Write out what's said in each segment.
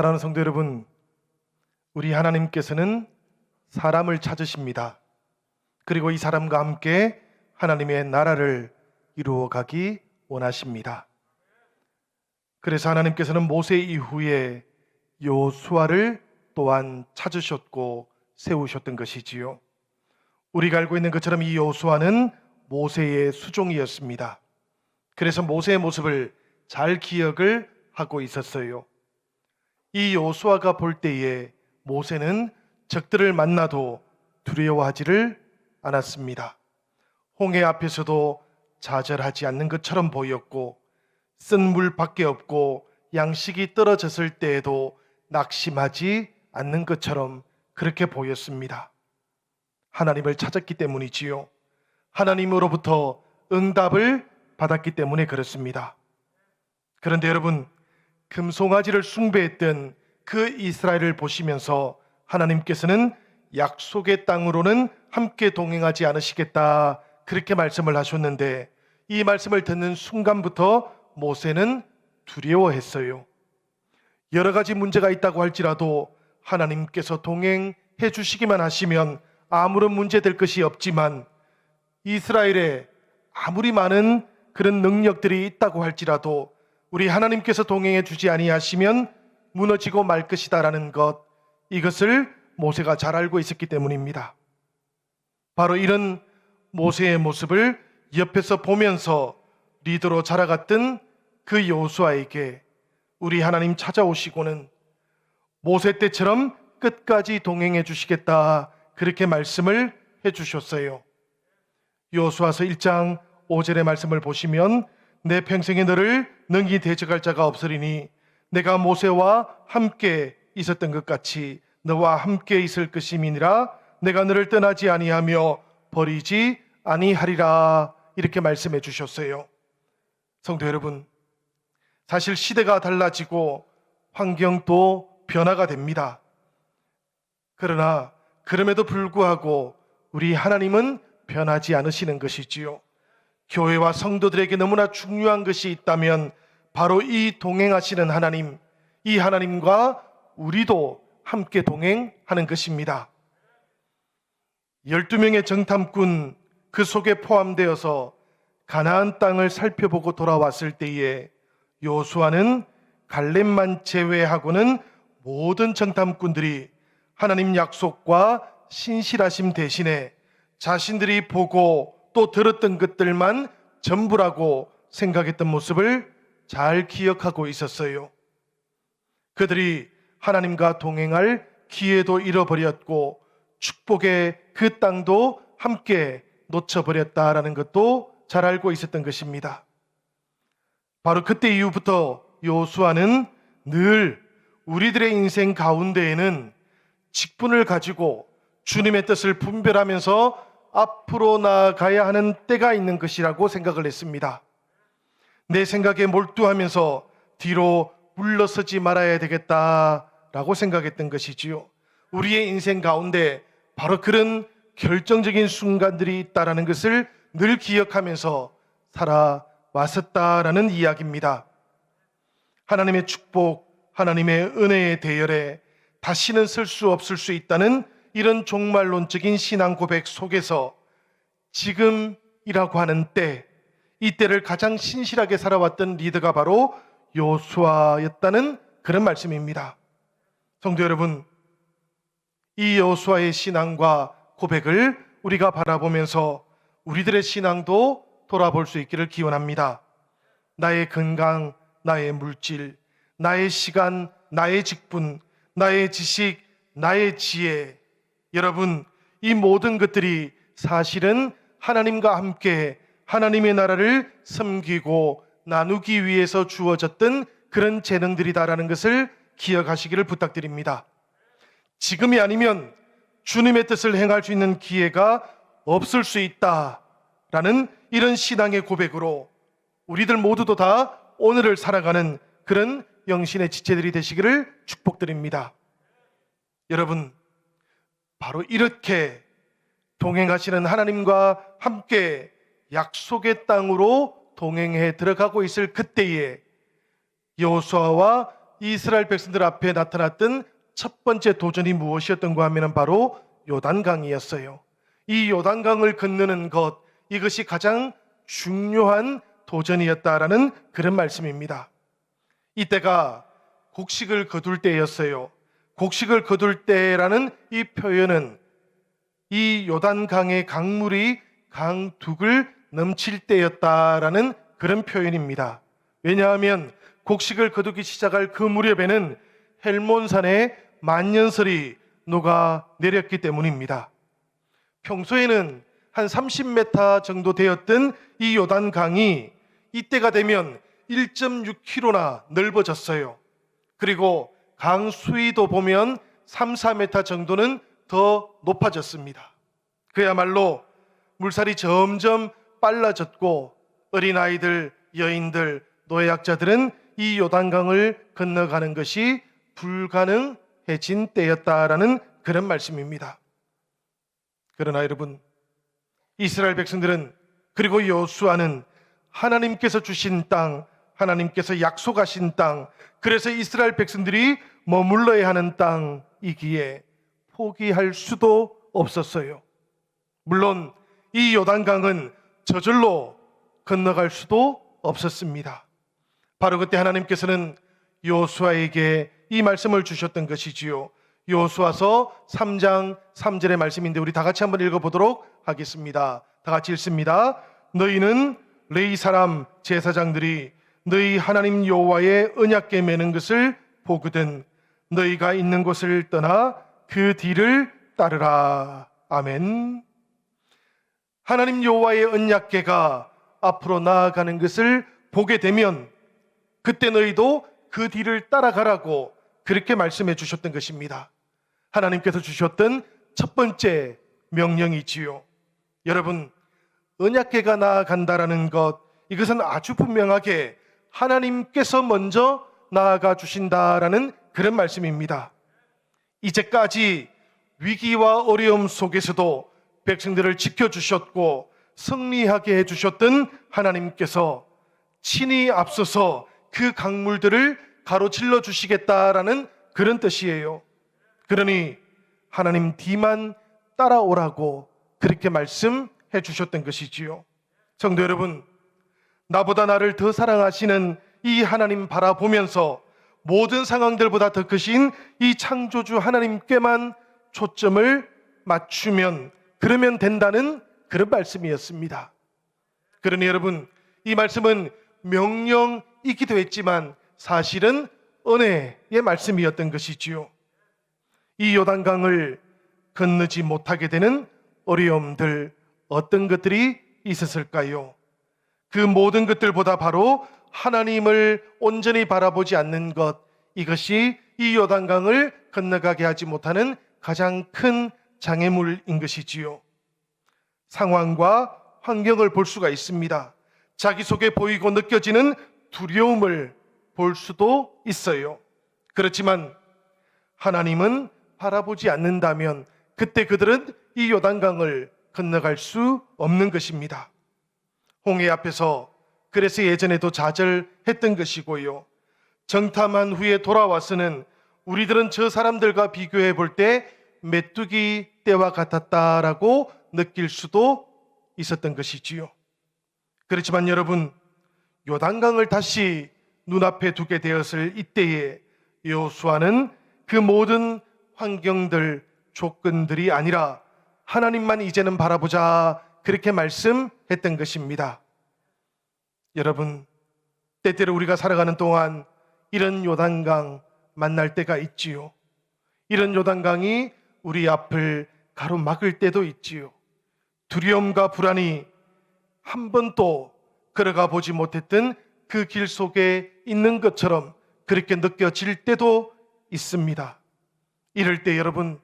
사랑하는 성도 여러분, 우리 하나님께서는 사람을 찾으십니다. 그리고 이 사람과 함께 하나님의 나라를 이루어 가기 원하십니다. 그래서 하나님께서는 모세 이후에 요수아를 또한 찾으셨고 세우셨던 것이지요. 우리가 알고 있는 것처럼 이 요수아는 모세의 수종이었습니다. 그래서 모세의 모습을 잘 기억을 하고 있었어요. 이 요수아가 볼 때에 모세는 적들을 만나도 두려워하지를 않았습니다. 홍해 앞에서도 좌절하지 않는 것처럼 보였고 쓴 물밖에 없고 양식이 떨어졌을 때에도 낙심하지 않는 것처럼 그렇게 보였습니다. 하나님을 찾았기 때문이지요. 하나님으로부터 응답을 받았기 때문에 그렇습니다. 그런데 여러분, 금송아지를 숭배했던 그 이스라엘을 보시면서 하나님께서는 약속의 땅으로는 함께 동행하지 않으시겠다. 그렇게 말씀을 하셨는데 이 말씀을 듣는 순간부터 모세는 두려워했어요. 여러 가지 문제가 있다고 할지라도 하나님께서 동행해 주시기만 하시면 아무런 문제 될 것이 없지만 이스라엘에 아무리 많은 그런 능력들이 있다고 할지라도 우리 하나님께서 동행해 주지 아니하시면 무너지고 말 것이다라는 것 이것을 모세가 잘 알고 있었기 때문입니다. 바로 이런 모세의 모습을 옆에서 보면서 리더로 자라갔던 그 여호수아에게 우리 하나님 찾아오시고는 모세 때처럼 끝까지 동행해 주시겠다 그렇게 말씀을 해 주셨어요. 여호수아서 1장 5절의 말씀을 보시면 내 평생에 너를 능히 대적할 자가 없으리니 내가 모세와 함께 있었던 것 같이 너와 함께 있을 것임이니라 내가 너를 떠나지 아니하며 버리지 아니하리라 이렇게 말씀해 주셨어요. 성도 여러분, 사실 시대가 달라지고 환경도 변화가 됩니다. 그러나 그럼에도 불구하고 우리 하나님은 변하지 않으시는 것이지요. 교회와 성도들에게 너무나 중요한 것이 있다면 바로 이 동행하시는 하나님, 이 하나님과 우리도 함께 동행하는 것입니다. 12명의 정탐꾼 그 속에 포함되어서 가나안 땅을 살펴보고 돌아왔을 때에 요수아는 갈렙만 제외하고는 모든 정탐꾼들이 하나님 약속과 신실하심 대신에 자신들이 보고 또 들었던 것들만 전부라고 생각했던 모습을 잘 기억하고 있었어요. 그들이 하나님과 동행할 기회도 잃어버렸고 축복의 그 땅도 함께 놓쳐버렸다라는 것도 잘 알고 있었던 것입니다. 바로 그때 이후부터 요수아는 늘 우리들의 인생 가운데에는 직분을 가지고 주님의 뜻을 분별하면서 앞으로 나아가야 하는 때가 있는 것이라고 생각을 했습니다. 내 생각에 몰두하면서 뒤로 물러서지 말아야 되겠다라고 생각했던 것이지요. 우리의 인생 가운데 바로 그런 결정적인 순간들이 있다라는 것을 늘 기억하면서 살아왔었다라는 이야기입니다. 하나님의 축복, 하나님의 은혜의 대열에 다시는 쓸수 없을 수 있다는 이런 종말론적인 신앙 고백 속에서 지금이라고 하는 때, 이 때를 가장 신실하게 살아왔던 리더가 바로 요수아였다는 그런 말씀입니다. 성도 여러분, 이 여호수아의 신앙과 고백을 우리가 바라보면서 우리들의 신앙도 돌아볼 수 있기를 기원합니다. 나의 건강, 나의 물질, 나의 시간, 나의 직분, 나의 지식, 나의 지혜. 여러분, 이 모든 것들이 사실은 하나님과 함께 하나님의 나라를 섬기고 나누기 위해서 주어졌던 그런 재능들이다라는 것을 기억하시기를 부탁드립니다. 지금이 아니면 주님의 뜻을 행할 수 있는 기회가 없을 수 있다라는 이런 신앙의 고백으로 우리들 모두도 다 오늘을 살아가는 그런 영신의 지체들이 되시기를 축복드립니다. 여러분, 바로 이렇게 동행하시는 하나님과 함께 약속의 땅으로 동행해 들어가고 있을 그때에 여호수아와 이스라엘 백성들 앞에 나타났던 첫 번째 도전이 무엇이었던가 하면 바로 요단강이었어요. 이 요단강을 건너는 것 이것이 가장 중요한 도전이었다라는 그런 말씀입니다. 이때가 곡식을 거둘 때였어요. 곡식을 거둘 때라는 이 표현은 이 요단강의 강물이 강둑을 넘칠 때였다라는 그런 표현입니다. 왜냐하면 곡식을 거두기 시작할 그 무렵에는 헬몬산에 만년설이 녹아 내렸기 때문입니다. 평소에는 한 30m 정도 되었던 이 요단강이 이때가 되면 1.6km나 넓어졌어요. 그리고 강 수위도 보면 3, 4m 정도는 더 높아졌습니다. 그야말로 물살이 점점 빨라졌고 어린아이들, 여인들, 노약자들은 이 요단강을 건너가는 것이 불가능해진 때였다라는 그런 말씀입니다. 그러나 여러분, 이스라엘 백성들은 그리고 여수아는 하나님께서 주신 땅, 하나님께서 약속하신 땅, 그래서 이스라엘 백성들이 머물러야 하는 땅이기에 포기할 수도 없었어요. 물론 이 요단강은 저절로 건너갈 수도 없었습니다. 바로 그때 하나님께서는 요수아에게 이 말씀을 주셨던 것이지요. 요수아서 3장 3절의 말씀인데 우리 다 같이 한번 읽어 보도록 하겠습니다. 다 같이 읽습니다. 너희는 레이 사람 제사장들이 너희 하나님 여호와의 언약궤 매는 것을 보거든 너희가 있는 곳을 떠나 그 뒤를 따르라. 아멘. 하나님 여호와의 언약궤가 앞으로 나아가는 것을 보게 되면 그때 너희도 그 뒤를 따라가라고 그렇게 말씀해 주셨던 것입니다. 하나님께서 주셨던 첫 번째 명령이지요. 여러분, 언약궤가 나아간다라는 것 이것은 아주 분명하게 하나님께서 먼저 나아가 주신다라는 그런 말씀입니다. 이제까지 위기와 어려움 속에서도 백성들을 지켜주셨고 승리하게 해주셨던 하나님께서 친히 앞서서 그 강물들을 가로질러 주시겠다라는 그런 뜻이에요. 그러니 하나님 뒤만 따라오라고 그렇게 말씀해 주셨던 것이지요. 성도 여러분, 나보다 나를 더 사랑하시는 이 하나님 바라보면서 모든 상황들보다 더 크신 이 창조주 하나님께만 초점을 맞추면 그러면 된다는 그런 말씀이었습니다. 그러니 여러분, 이 말씀은 명령이기도 했지만 사실은 은혜의 말씀이었던 것이지요. 이 요단강을 건너지 못하게 되는 어려움들 어떤 것들이 있었을까요? 그 모든 것들보다 바로 하나님을 온전히 바라보지 않는 것 이것이 이 요단강을 건너가게 하지 못하는 가장 큰 장애물인 것이지요. 상황과 환경을 볼 수가 있습니다. 자기 속에 보이고 느껴지는 두려움을 볼 수도 있어요. 그렇지만 하나님은 바라보지 않는다면 그때 그들은 이 요단강을 건너갈 수 없는 것입니다. 홍해 앞에서 그래서 예전에도 좌절했던 것이고요. 정탐한 후에 돌아와서는 우리들은 저 사람들과 비교해 볼 때 메뚜기 때와 같았다라고 느낄 수도 있었던 것이지요. 그렇지만 여러분, 요단강을 다시 눈앞에 두게 되었을 이때에 여호수아는 그 모든 환경들, 조건들이 아니라 하나님만 이제는 바라보자 그렇게 말씀했던 것입니다. 여러분, 때때로 우리가 살아가는 동안 이런 요단강 만날 때가 있지요. 이런 요단강이 우리 앞을 가로막을 때도 있지요. 두려움과 불안이 한 번도 걸어가 보지 못했던 그 길 속에 있는 것처럼 그렇게 느껴질 때도 있습니다. 이럴 때 여러분,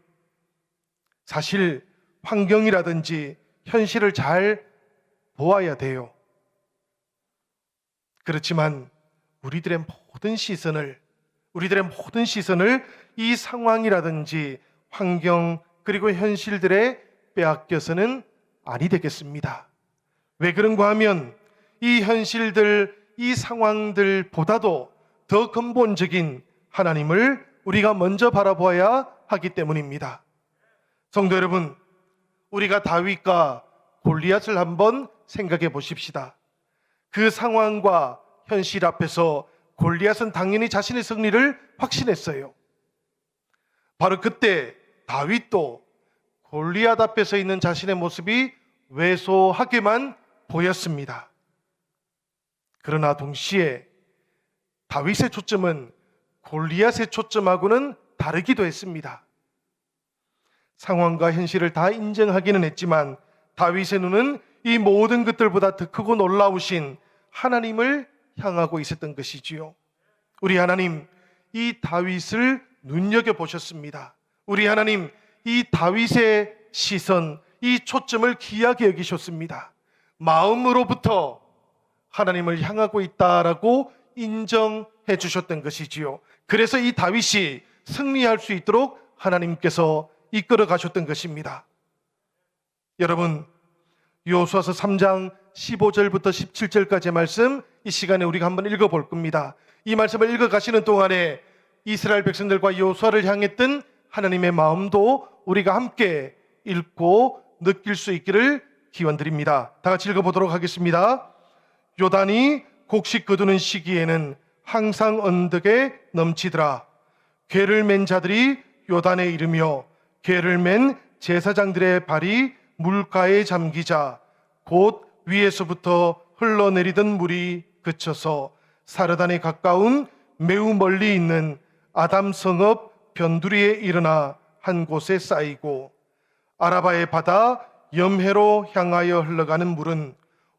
사실 환경이라든지 현실을 잘 보아야 돼요. 그렇지만 우리들의 모든 시선을 우리들의 모든 시선을 이 상황이라든지 환경 그리고 현실들에 빼앗겨서는 아니 되겠습니다. 왜 그런가 하면 이 현실들, 이 상황들보다도 더 근본적인 하나님을 우리가 먼저 바라보아야 하기 때문입니다. 성도 여러분, 우리가 다윗과 골리앗을 한번 생각해 보십시다. 그 상황과 현실 앞에서 골리앗은 당연히 자신의 승리를 확신했어요. 바로 그때 다윗도 골리앗 앞에 서 있는 자신의 모습이 왜소하게만 보였습니다. 그러나 동시에 다윗의 초점은 골리앗의 초점하고는 다르기도 했습니다. 상황과 현실을 다 인정하기는 했지만 다윗의 눈은 이 모든 것들보다 더 크고 놀라우신 하나님을 향하고 있었던 것이지요. 우리 하나님, 이 다윗을 눈여겨 보셨습니다. 우리 하나님, 이 다윗의 시선, 이 초점을 귀하게 여기셨습니다. 마음으로부터 하나님을 향하고 있다라고 인정해 주셨던 것이지요. 그래서 이 다윗이 승리할 수 있도록 하나님께서 이끌어 가셨던 것입니다. 여러분, 요수아서 3장 15절부터 17절까지의 말씀 이 시간에 우리가 한번 읽어 볼 겁니다. 이 말씀을 읽어 가시는 동안에 이스라엘 백성들과 요수아를 향했던 하나님의 마음도 우리가 함께 읽고 느낄 수 있기를 기원드립니다. 다 같이 읽어 보도록 하겠습니다. 요단이 곡식 거두는 시기에는 항상 언덕에 넘치더라. 괴를 맨 자들이 요단에 이르며 괴를 맨 제사장들의 발이 물가에 잠기자 곧 위에서부터 흘러내리던 물이 그쳐서 사르단에 가까운 매우 멀리 있는 아담 성읍 변두리에 일어나 한 곳에 쌓이고 아라바의 바다 염해로 향하여 흘러가는 물은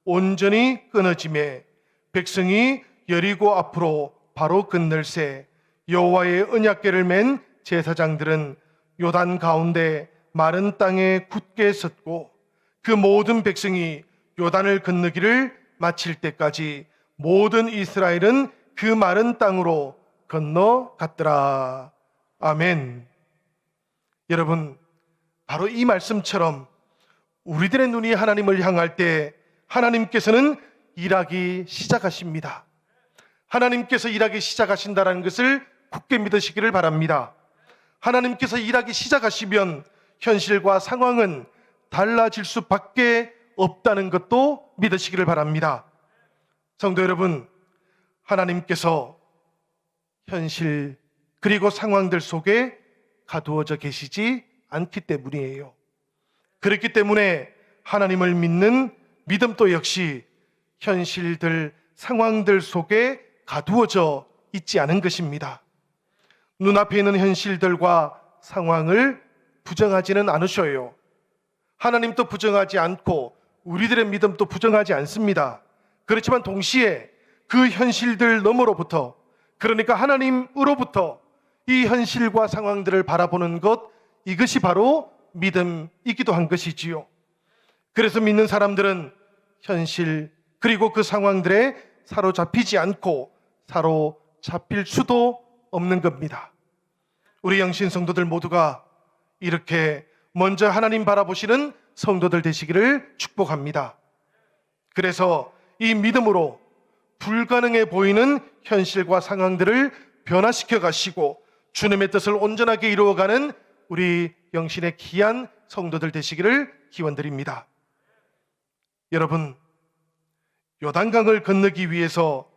온전히 끊어짐에 백성이 여리고 앞으로 바로 건널새 여호와의 언약궤를 맨 제사장들은 요단 가운데 마른 땅에 굳게 섰고 그 모든 백성이 요단을 건너기를 마칠 때까지 모든 이스라엘은 그 마른 땅으로 건너갔더라. 아멘. 여러분, 바로 이 말씀처럼 우리들의 눈이 하나님을 향할 때 하나님께서는 일하기 시작하십니다. 하나님께서 일하기 시작하신다는 것을 굳게 믿으시기를 바랍니다. 하나님께서 일하기 시작하시면 현실과 상황은 달라질 수밖에 없다는 것도 믿으시기를 바랍니다. 성도 여러분, 하나님께서 현실 그리고 상황들 속에 가두어져 계시지 않기 때문이에요. 그렇기 때문에 하나님을 믿는 믿음도 역시 현실들, 상황들 속에 가두어져 있지 않은 것입니다. 눈앞에 있는 현실들과 상황을 부정하지는 않으셔요. 하나님도 부정하지 않고 우리들의 믿음도 부정하지 않습니다. 그렇지만 동시에 그 현실들 너머로부터 그러니까 하나님으로부터 이 현실과 상황들을 바라보는 것 이것이 바로 믿음이기도 한 것이지요. 그래서 믿는 사람들은 현실 그리고 그 상황들에 사로잡히지 않고 사로잡힐 수도 없는 겁니다. 우리 영신 성도들 모두가 이렇게 먼저 하나님 바라보시는 성도들 되시기를 축복합니다. 그래서 이 믿음으로 불가능해 보이는 현실과 상황들을 변화시켜 가시고 주님의 뜻을 온전하게 이루어가는 우리 영신의 귀한 성도들 되시기를 기원드립니다. 여러분, 요단강을 건너기 위해서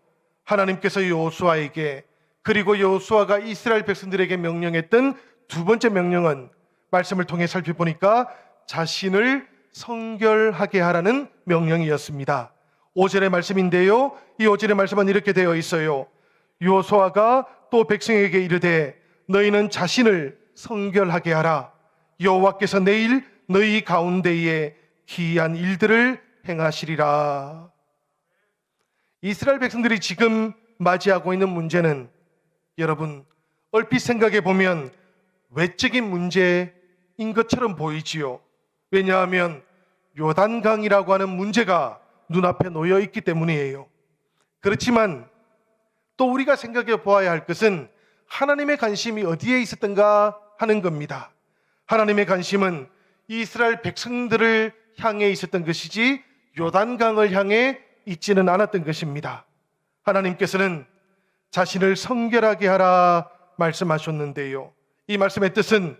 하나님께서 요수아에게 그리고 요수아가 이스라엘 백성들에게 명령했던 두 번째 명령은 말씀을 통해 살펴보니까 자신을 성결하게 하라는 명령이었습니다. 5절의 말씀인데요. 이 5절의 말씀은 이렇게 되어 있어요. 요수아가 또 백성에게 이르되 너희는 자신을 성결하게 하라. 여호와께서 내일 너희 가운데에 기이한 일들을 행하시리라. 이스라엘 백성들이 지금 맞이하고 있는 문제는 여러분 얼핏 생각해 보면 외적인 문제 인 것처럼 보이지요. 왜냐하면 요단강이라고 하는 문제가 눈앞에 놓여 있기 때문이에요. 그렇지만 또 우리가 생각해 보아야 할 것은 하나님의 관심이 어디에 있었던가 하는 겁니다. 하나님의 관심은 이스라엘 백성들을 향해 있었던 것이지 요단강을 향해 있지는 않았던 것입니다. 하나님께서는 자신을 성결하게 하라 말씀하셨는데요. 이 말씀의 뜻은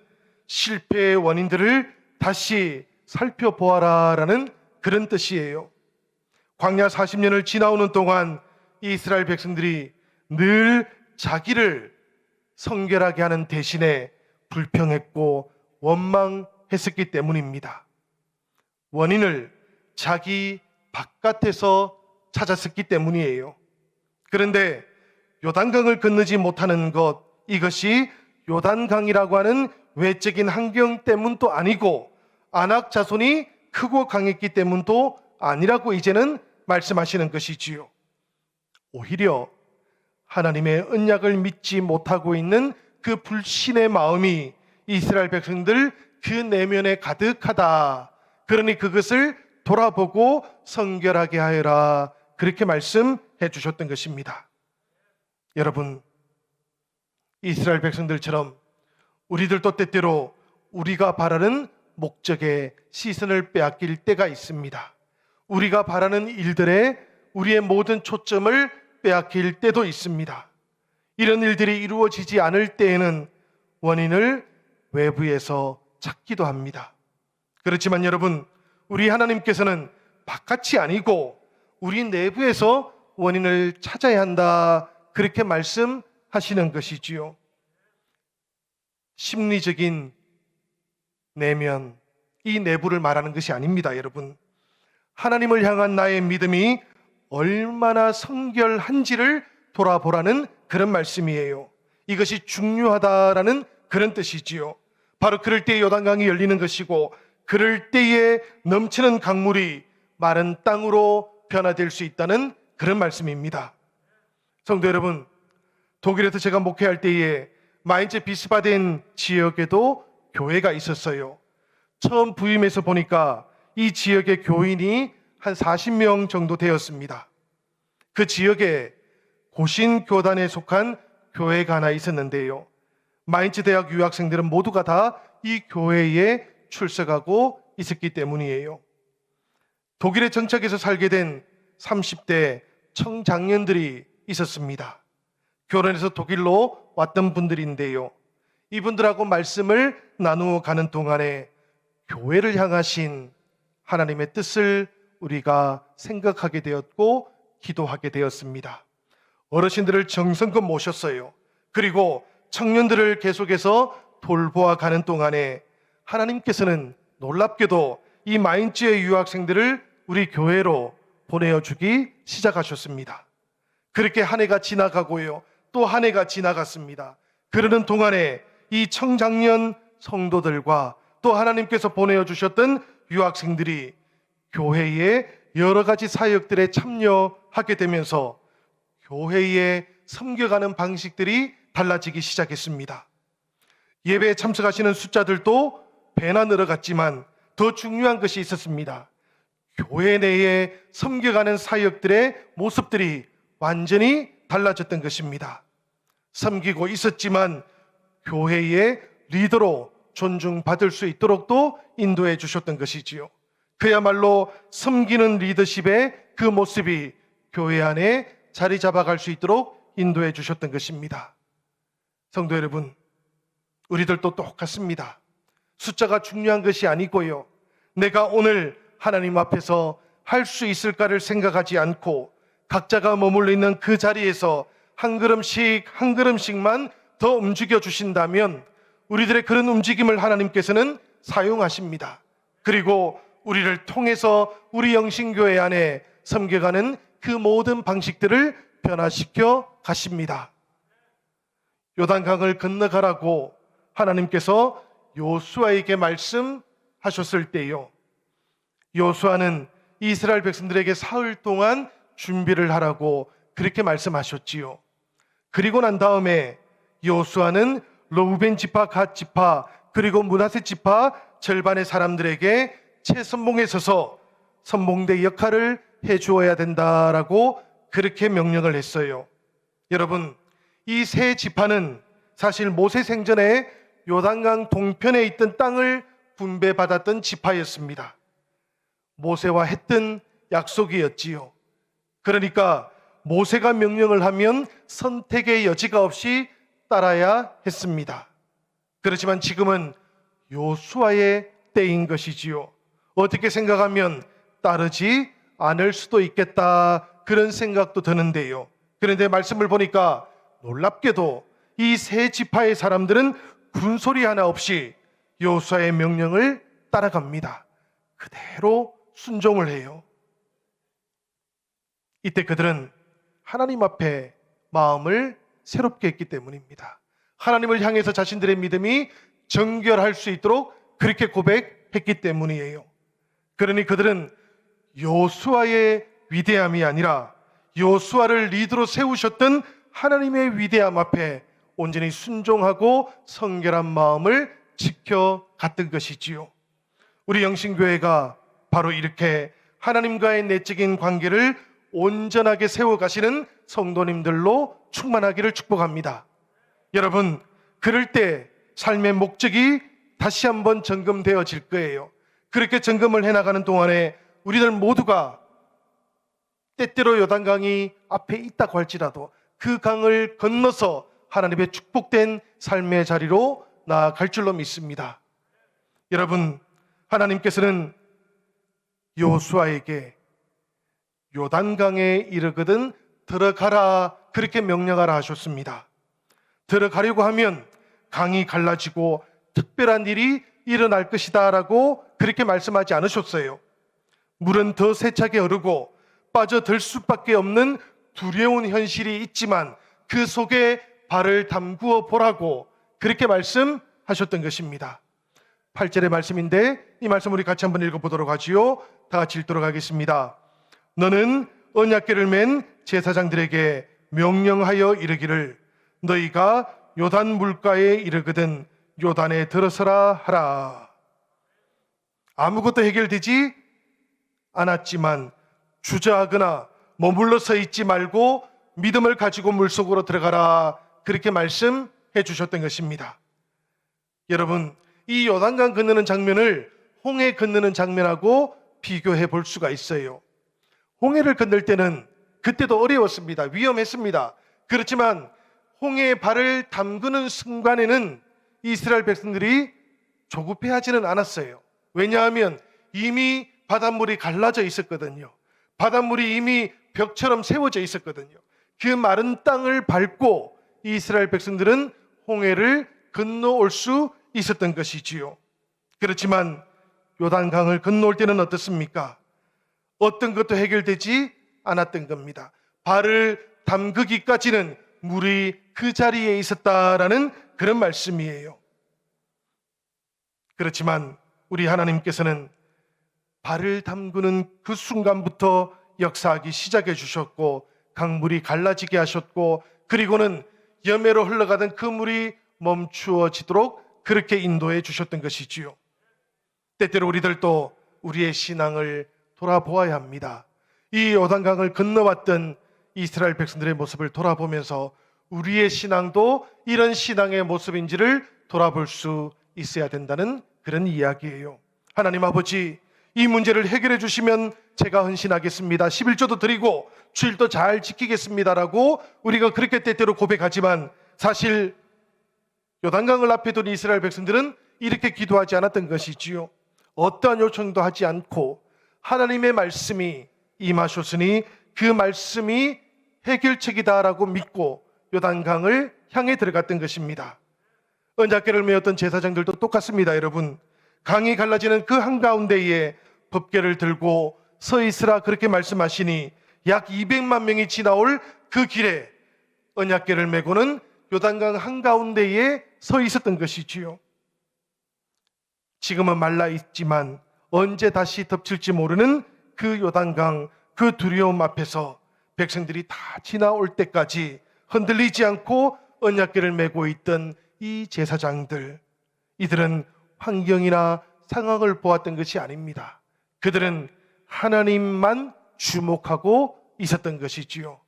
실패의 원인들을 다시 살펴보아라라는 그런 뜻이에요. 광야 40년을 지나오는 동안 이스라엘 백성들이 늘 자기를 성결하게 하는 대신에 불평했고 원망했었기 때문입니다. 원인을 자기 바깥에서 찾았었기 때문이에요. 그런데 요단강을 건너지 못하는 것 이것이 요단강이라고 하는 외적인 환경 때문도 아니고 안악 자손이 크고 강했기 때문도 아니라고 이제는 말씀하시는 것이지요. 오히려 하나님의 언약을 믿지 못하고 있는 그 불신의 마음이 이스라엘 백성들 그 내면에 가득하다. 그러니 그것을 돌아보고 성결하게 하여라. 그렇게 말씀해 주셨던 것입니다. 여러분, 이스라엘 백성들처럼 우리들도 때때로 우리가 바라는 목적에 시선을 빼앗길 때가 있습니다. 우리가 바라는 일들에 우리의 모든 초점을 빼앗길 때도 있습니다. 이런 일들이 이루어지지 않을 때에는 원인을 외부에서 찾기도 합니다. 그렇지만 여러분, 우리 하나님께서는 바깥이 아니고 우리 내부에서 원인을 찾아야 한다. 그렇게 말씀하시는 것이지요. 심리적인 내면, 이 내부를 말하는 것이 아닙니다, 여러분. 하나님을 향한 나의 믿음이 얼마나 성결한지를 돌아보라는 그런 말씀이에요. 이것이 중요하다라는 그런 뜻이지요. 바로 그럴 때에 요단강이 열리는 것이고 그럴 때에 넘치는 강물이 마른 땅으로 변화될 수 있다는 그런 말씀입니다. 성도 여러분, 독일에서 제가 목회할 때에 마인츠 비스바덴 지역에도 교회가 있었어요. 처음 부임해서 보니까 이 지역의 교인이 한 40명 정도 되었습니다. 그 지역에 고신 교단에 속한 교회가 하나 있었는데요. 마인츠 대학 유학생들은 모두가 다 이 교회에 출석하고 있었기 때문이에요. 독일에 정착해서 살게 된 30대 청장년들이 있었습니다. 결혼해서 독일로 왔던 분들인데요. 이분들하고 말씀을 나누어 가는 동안에 교회를 향하신 하나님의 뜻을 우리가 생각하게 되었고 기도하게 되었습니다. 어르신들을 정성껏 모셨어요. 그리고 청년들을 계속해서 돌보아 가는 동안에 하나님께서는 놀랍게도 이 마인츠의 유학생들을 우리 교회로 보내어 주기 시작하셨습니다. 그렇게 한 해가 지나가고요. 또 한 해가 지나갔습니다. 그러는 동안에 이 청장년 성도들과 또 하나님께서 보내어 주셨던 유학생들이 교회의 여러 가지 사역들에 참여하게 되면서 교회에 섬겨가는 방식들이 달라지기 시작했습니다. 예배에 참석하시는 숫자들도 배나 늘어갔지만 더 중요한 것이 있었습니다. 교회 내에 섬겨가는 사역들의 모습들이 완전히 달라졌던 것입니다. 섬기고 있었지만 교회의 리더로 존중받을 수 있도록도 인도해 주셨던 것이지요. 그야말로 섬기는 리더십의 그 모습이 교회 안에 자리 잡아갈 수 있도록 인도해 주셨던 것입니다. 성도 여러분, 우리들도 똑같습니다. 숫자가 중요한 것이 아니고요. 내가 오늘 하나님 앞에서 할 수 있을까를 생각하지 않고 각자가 머물러 있는 그 자리에서 한 걸음씩 한 걸음씩만 더 움직여 주신다면 우리들의 그런 움직임을 하나님께서는 사용하십니다. 그리고 우리를 통해서 우리 영신교회 안에 섬겨가는 그 모든 방식들을 변화시켜 가십니다. 요단강을 건너가라고 하나님께서 요수아에게 말씀하셨을 때요. 요수아는 이스라엘 백성들에게 사흘 동안 준비를 하라고 그렇게 말씀하셨지요. 그리고 난 다음에 요수아는 로우벤 지파, 갓 지파, 그리고 문하세 지파 절반의 사람들에게 채선봉에 서서 선봉대 역할을 해 주어야 된다라고 그렇게 명령을 했어요. 여러분, 이 세 지파는 사실 모세 생전에 요단강 동편에 있던 땅을 분배받았던 지파였습니다. 모세와 했던 약속이었지요. 그러니까 모세가 명령을 하면 선택의 여지가 없이 따라야 했습니다. 그렇지만 지금은 요수아의 때인 것이지요. 어떻게 생각하면 따르지 않을 수도 있겠다 그런 생각도 드는데요. 그런데 말씀을 보니까 놀랍게도 이 세 지파의 사람들은 군소리 하나 없이 요수아의 명령을 따라갑니다. 그대로 순종을 해요. 이때 그들은 하나님 앞에 마음을 새롭게 했기 때문입니다. 하나님을 향해서 자신들의 믿음이 정결할 수 있도록 그렇게 고백했기 때문이에요. 그러니 그들은 요수아의 위대함이 아니라 요수아를 리드로 세우셨던 하나님의 위대함 앞에 온전히 순종하고 성결한 마음을 지켜갔던 것이지요. 우리 영신교회가 바로 이렇게 하나님과의 내적인 관계를 온전하게 세워가시는 성도님들로 충만하기를 축복합니다. 여러분, 그럴 때 삶의 목적이 다시 한번 점검되어질 거예요. 그렇게 점검을 해나가는 동안에 우리들 모두가 때때로 요단강이 앞에 있다고 할지라도 그 강을 건너서 하나님의 축복된 삶의 자리로 나아갈 줄로 믿습니다. 여러분, 하나님께서는 요수아에게 요단강에 이르거든 들어가라 그렇게 명령하라 하셨습니다. 들어가려고 하면 강이 갈라지고 특별한 일이 일어날 것이다라고 그렇게 말씀하지 않으셨어요. 물은 더 세차게 흐르고 빠져들 수밖에 없는 두려운 현실이 있지만 그 속에 발을 담구어 보라고 그렇게 말씀하셨던 것입니다. 8절의 말씀인데 이 말씀 우리 같이 한번 읽어보도록 하지요. 다 같이 읽도록 하겠습니다. 너는 언약궤를 맨 제사장들에게 명령하여 이르기를 너희가 요단 물가에 이르거든 요단에 들어서라 하라. 아무것도 해결되지 않았지만 주저하거나 머물러 서 있지 말고 믿음을 가지고 물속으로 들어가라. 그렇게 말씀해 주셨던 것입니다. 여러분, 이 요단강 건너는 장면을 홍해 건너는 장면하고 비교해 볼 수가 있어요. 홍해를 건널 때는 그때도 어려웠습니다. 위험했습니다. 그렇지만 홍해에 발을 담그는 순간에는 이스라엘 백성들이 조급해하지는 않았어요. 왜냐하면 이미 바닷물이 갈라져 있었거든요. 바닷물이 이미 벽처럼 세워져 있었거든요. 그 마른 땅을 밟고 이스라엘 백성들은 홍해를 건너올 수 있었던 것이지요. 그렇지만 요단강을 건너올 때는 어떻습니까? 어떤 것도 해결되지 않았던 겁니다. 발을 담그기까지는 물이 그 자리에 있었다라는 그런 말씀이에요. 그렇지만 우리 하나님께서는 발을 담그는 그 순간부터 역사하기 시작해 주셨고 강물이 갈라지게 하셨고 그리고는 여매로 흘러가던 그 물이 멈추어지도록 그렇게 인도해 주셨던 것이지요. 때때로 우리들도 우리의 신앙을 돌아보아야 합니다. 이 요단강을 건너왔던 이스라엘 백성들의 모습을 돌아보면서 우리의 신앙도 이런 신앙의 모습인지를 돌아볼 수 있어야 된다는 그런 이야기예요. 하나님 아버지, 이 문제를 해결해 주시면 제가 헌신하겠습니다. 11조도 드리고 주일도 잘 지키겠습니다라고 우리가 그렇게 때때로 고백하지만 사실 요단강을 앞에 둔 이스라엘 백성들은 이렇게 기도하지 않았던 것이지요. 어떠한 요청도 하지 않고 하나님의 말씀이 임하셨으니 그 말씀이 해결책이다라고 믿고 요단강을 향해 들어갔던 것입니다. 언약궤를 메었던 제사장들도 똑같습니다, 여러분. 강이 갈라지는 그 한가운데에 법궤를 들고 서 있으라 그렇게 말씀하시니 약 200만 명이 지나올 그 길에 언약궤를 메고는 요단강 한가운데에 서 있었던 것이지요. 지금은 말라 있지만 언제 다시 덮칠지 모르는 그 요단강 그 두려움 앞에서 백성들이 다 지나올 때까지 흔들리지 않고 언약궤를 메고 있던 이 제사장들 이들은 환경이나 상황을 보았던 것이 아닙니다. 그들은 하나님만 주목하고 있었던 것이지요.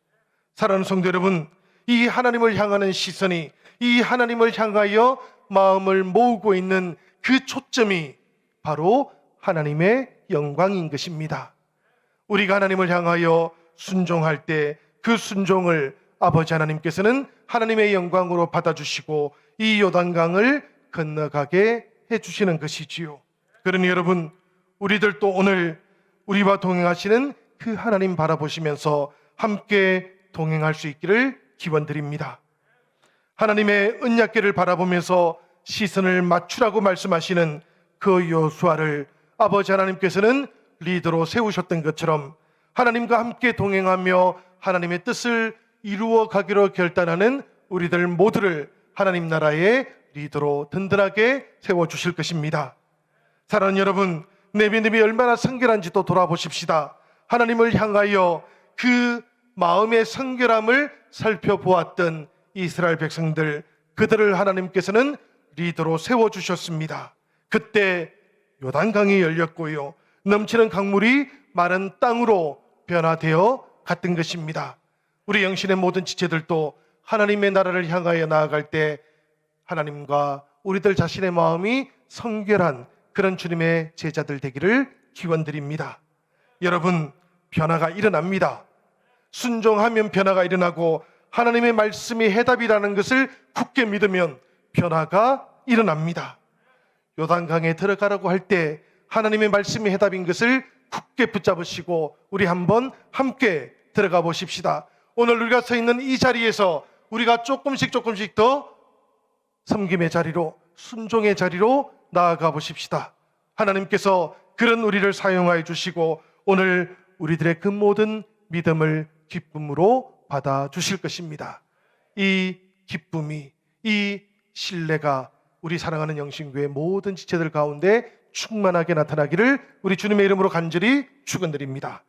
사랑하는 성도 여러분, 이 하나님을 향하는 시선이 이 하나님을 향하여 마음을 모으고 있는 그 초점이 바로 하나님의 영광인 것입니다. 우리가 하나님을 향하여 순종할 때 그 순종을 아버지 하나님께서는 하나님의 영광으로 받아주시고 이 요단강을 건너가게 해주시는 것이지요. 그러니 여러분, 우리들도 오늘 우리와 동행하시는 그 하나님 바라보시면서 함께 동행할 수 있기를 기원드립니다. 하나님의 은약계를 바라보면서 시선을 맞추라고 말씀하시는 그 요수아를 아버지 하나님께서는 리더로 세우셨던 것처럼 하나님과 함께 동행하며 하나님의 뜻을 이루어 가기로 결단하는 우리들 모두를 하나님 나라의 리더로 든든하게 세워 주실 것입니다. 사랑하는 여러분, 내 믿음이 얼마나 성결한지도 돌아보십시다. 하나님을 향하여 그 마음의 성결함을 살펴보았던 이스라엘 백성들, 그들을 하나님께서는 리더로 세워 주셨습니다. 그때 요단강이 열렸고요. 넘치는 강물이 마른 땅으로 변화되어 갔던 것입니다. 우리 영신의 모든 지체들도 하나님의 나라를 향하여 나아갈 때 하나님과 우리들 자신의 마음이 성결한 그런 주님의 제자들 되기를 기원드립니다. 여러분, 변화가 일어납니다. 순종하면 변화가 일어나고 하나님의 말씀이 해답이라는 것을 굳게 믿으면 변화가 일어납니다. 요단강에 들어가라고 할 때 하나님의 말씀이 해답인 것을 굳게 붙잡으시고 우리 한번 함께 들어가 보십시다. 오늘 우리가 서 있는 이 자리에서 우리가 조금씩 조금씩 더 섬김의 자리로 순종의 자리로 나아가 보십시다. 하나님께서 그런 우리를 사용하여 주시고 오늘 우리들의 그 모든 믿음을 기쁨으로 받아 주실 것입니다. 이 기쁨이 이 신뢰가 우리 사랑하는 영신교의 모든 지체들 가운데 충만하게 나타나기를 우리 주님의 이름으로 간절히 축원드립니다.